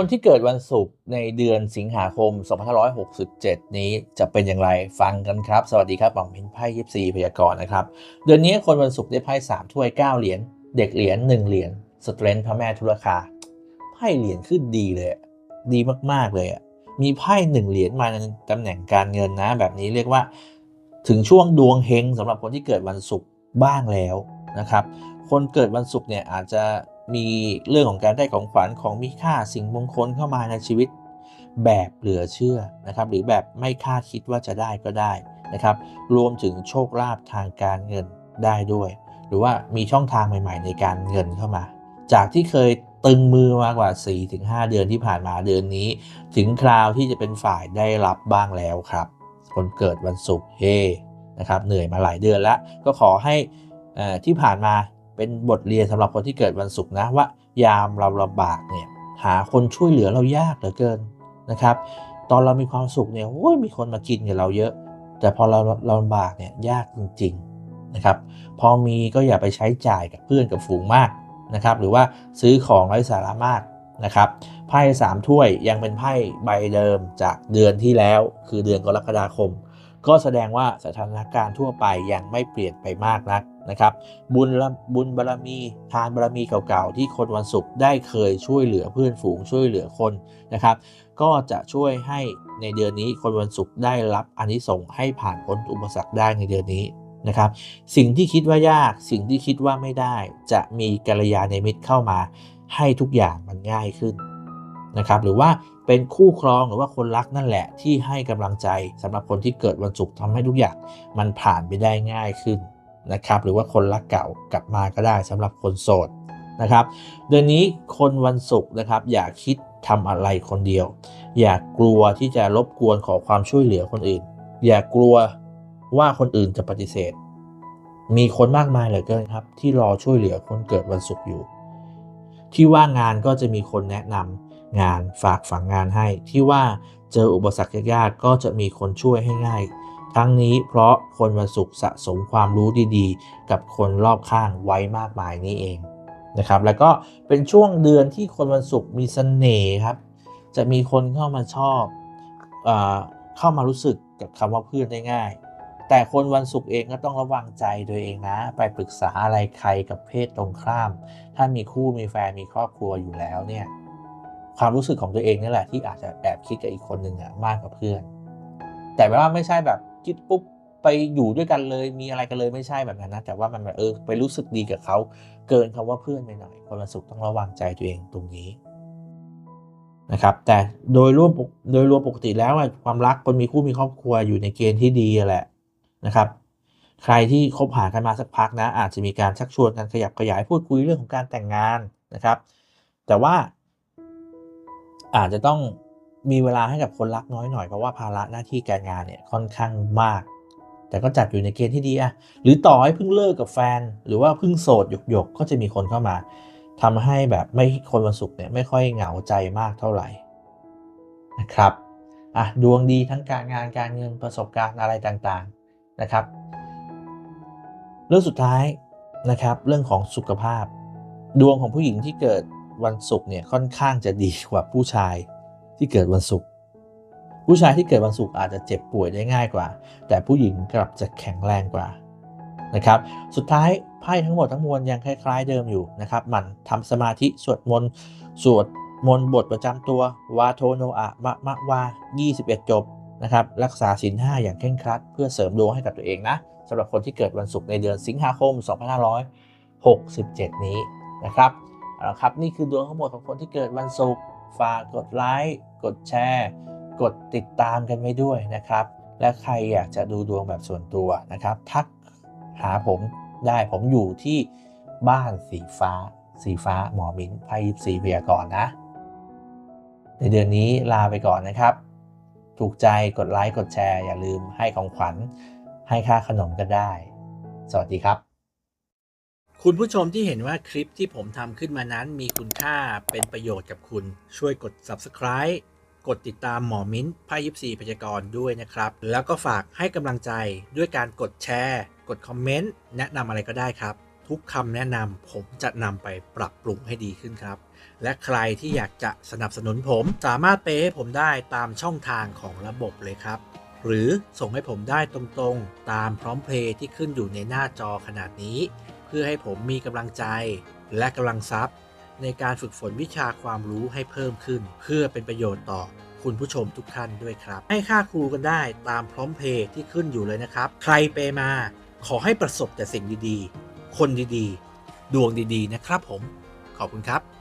คนที่เกิดวันศุกร์ในเดือนสิงหาคม 2567 นี้จะเป็นอย่างไรฟังกันครับ สวัสดีครับหมองพินไพ่ยิปซีพยากรณ์นะครับ เดือนนี้คนวันศุกร์ได้ไพ่ 3 ถ้วย 9 เหรียญ เด็กเหรียญ 1 เหรียญ สเตรนท์พระแม่ธุรคา ไพ่เหรียญขึ้นดีเลย ดีมากๆเลยอะมีไพ่หนึ่งเหรียญมาในตำแหน่งการเงินนะ แบบนี้เรียกว่า ถึงช่วงดวงเฮงสำหรับคนที่เกิดวันศุกร์บ้างแล้วนะครับ คนเกิดวันศุกร์เนี่ยอาจจะ มีเรื่องของการได้ของขวัญของมีค่าสิ่งมงคลเข้ามาในชีวิต แบบเหลือเชื่อนะครับ หรือแบบไม่คาดคิดว่าจะได้ก็ได้นะครับ รวมถึงโชคลาภทางการเงินได้ด้วย หรือว่ามีช่องทางใหม่ ๆ ในการเงินเข้ามา จากที่เคยตึงมือมากกว่า 4-5 เดือนที่ผ่านมาเดือนนี้ ถึงคราวที่จะเป็นฝ่ายได้รับบ้างแล้วครับ คนเกิดวันศุกร์เฮนะครับเหนื่อยมาหลายเดือนแล้ว ก็ขอให้ที่ผ่านมา เป็นบทเรียนสำหรับคนที่เกิดวันศุกร์นะว่ายามเราลำบากเนี่ยหาคนช่วยเหลือเรายากเหลือเกินนะครับ ตอนเรามีความสุขเนี่ยโอ้ยมีคนมากินกับเราเยอะ แต่พอเราเราลำบากเนี่ยยากจริงๆนะครับ พอมีก็อย่าไปใช้จ่ายกับเพื่อนกับฝูงมากนะครับ หรือว่าซื้อของไร้สาระมากนะครับไพ่สามถ้วยยังเป็นไพ่ใบเดิมจากเดือนที่แล้ว คือเดือนกรกฎาคม ก็แสดงว่าสถานการณ์ทั่วไปยังไม่เปลี่ยนไปมากนัก นะครับ บุญบุญบารรมีทานบารรมีเก่าๆ ที่คนวันศุกร์ได้เคยช่วยเหลือเพื่อนฝูงช่วยเหลือคนนะครับ ก็จะช่วยให้ในเดือนนี้คนวันศุกร์ได้รับอานิสงส์ให้ผ่านพ้นอุปสรรคได้ในเดือนนี้นะครับ สิ่งที่คิดว่ายากสิ่งที่คิดว่าไม่ได้ จะมีกัลยาณมิตรเข้ามาให้ทุกอย่างมันง่ายขึ้นนะครับหรือว่าเป็นคู่ครองหรือว่าคนรักนั่นแหละที่ให้กำลังใจสำหรับคนที่เกิดวันศุกร์ทำให้ทุกอย่างมันผ่านไปได้ง่ายขึ้น นะครับหรือว่าคนรักเก่ากลับมาก็ได้สำหรับคนโสดนะครับเดือนนี้คนวันศุกร์นะครับอย่าคิดทำอะไรคนเดียว อย่ากลัวที่จะรบกวนขอความช่วยเหลือคนอื่น อย่ากลัวว่าคนอื่นจะปฏิเสธ มีคนมากมายเหลือเกินครับ ที่รอช่วยเหลือคนเกิดวันศุกร์อยู่ ที่ว่างงานก็จะมีคนแนะนำงานฝากฝังงานให้ ที่ว่าเจออุปสรรคยากๆก็จะมีคนช่วยให้ง่าย ทั้งนี้เพราะคนวันศุกร์สะสมความรู้ดีๆ กับคนรอบข้างไว้มากมายนี้เองนะครับแล้วก็เป็นช่วงเดือนที่คนวันศุกร์มีเสน่ห์ครับ จะมีคนเข้ามาชอบเอเข้ามารู้สึกกับคำว่าเพื่อนได้ง่าย แต่คนวันศุกร์เองก็ต้องระวังใจตัวเองนะ ไปปรึกษาอะไรใครกับเพศตรงข้าม ถ้ามีคู่มีแฟนมีครอบครัวอยู่แล้วเนี่ยความรู้สึกของตัวเองนี่แหละที่อาจจะแอบคิดกับอีกคนหนึ่งอะมากกว่าเพื่อน แต่ว่าไม่ใช่แบบคิดปุ๊บไปอยู่ด้วยกันเลยมีอะไรกันเลยไม่ใช่แบบนั้นนะแต่ว่ามันแบบเออไปรู้สึกดีกับเขาเกินคำว่าเพื่อนไปหน่อยคนวันศุกร์ต้องระวังใจตัวเองตรงนี้นะครับแต่โดยรวมโดยรวมปกติแล้วความรักคนมีคู่มีครอบครัวอยู่ในเกณฑ์ที่ดีแหละนะครับ ใครที่คบหากันมาสักพักนะ อาจจะมีการชักชวนกันขยับขยายพูดคุยเรื่องของการแต่งงานนะครับ แต่ว่าอาจจะต้อง มีเวลาให้กับคนรักน้อยหน่อยเพราะว่าภาระหน้าที่การงานเนี่ยค่อนข้างมาก แต่ก็จัดอยู่ในเกณฑ์ที่ดีอะหรือต่อให้เพิ่งเลิกกับแฟน หรือว่าเพิ่งโสดหยกๆก็จะมีคนเข้ามาทำให้แบบไม่คนวันศุกร์เนี่ยไม่ค่อยเหงาใจมากเท่าไหร่นะครับอะดวงดีทั้งการงานการเงินประสบการณ์อะไรต่างๆนะครับ เรื่องสุดท้ายนะครับ เรื่องของสุขภาพ ดวงของผู้หญิงที่เกิดวันศุกร์เนี่ยค่อนข้างจะดีกว่าผู้ชาย ที่เกิดวันศุกร์ผู้ชายที่เกิดวันศุกร์อาจจะเจ็บป่วยได้ง่ายกว่า แต่ผู้หญิงกลับจะแข็งแรงกว่านะครับสุดท้ายไพ่ทั้งหมดทั้งมวลยังคล้ายๆเดิมอยู่นะครับหมันทำสมาธิสวดมนต์สวดมนต์บทประจำตัววาโทโนอะมะมะวา 21 จบนะครับรักษาศีลห้าอย่างเคร่งครัด เพื่อเสริมดวงให้กับตัวเองนะสำหรับคนที่เกิดวันศุกร์ในเดือนสิงหาคม 2567 นี้นะครับเอาละครับนี่คือดวงทั้งหมดของคนที่เกิดวันศุกร์ ฝากกดไลค์ กดแชร์ กดติดตามกันไว้ด้วยนะครับ และใครอยากจะดูดวงแบบส่วนตัวนะครับ ทักหาผมได้ผมอยู่ที่บ้านสีฟ้า สีฟ้าหมอมิ้นไพ่ยิปซีพยกรณ์นะ ในเดือนนี้ลาไปก่อนนะครับ ถูกใจกดไลค์ กดแชร์ อย่าลืมให้ของขวัญให้ค่าขนมก็ได้ สวัสดีครับ คุณผู้ชมที่เห็นว่าคลิปที่ผมทำขึ้นมานั้นมีคุณค่าเป็นประโยชน์กับคุณ ช่วยกด subscribe กดติดตามหมอมิ้นไพ่ยิปซีพยากรด้วยนะครับ แล้วก็ฝากให้กำลังใจด้วยการกดแชร์ กดคอมเมนต์ แนะนำอะไรก็ได้ครับ ทุกคำแนะนำผมจะนำไปปรับปรุงให้ดีขึ้นครับ และใครที่อยากจะสนับสนุนผมสามารถเปให้ผมได้ตามช่องทางของระบบเลยครับ หรือส่งให้ผมได้ตรงๆ ตามพร้อมเพลย์ที่ขึ้นอยู่ในหน้าจอขนาดนี้ เพื่อให้ผมมีกำลังใจ และกำลังทรัพย์ ในการฝึกฝนวิชาความรู้ให้เพิ่มขึ้น เพื่อเป็นประโยชน์ต่อคุณผู้ชมทุกท่านด้วยครับ ให้ค่าครูกันได้ตามพร้อมเพย์ที่ขึ้นอยู่เลยนะครับ ใครเปมาขอให้ประสบแต่สิ่งดีๆ คนดีๆ ดวงดีๆ นะครับผม ขอบคุณครับ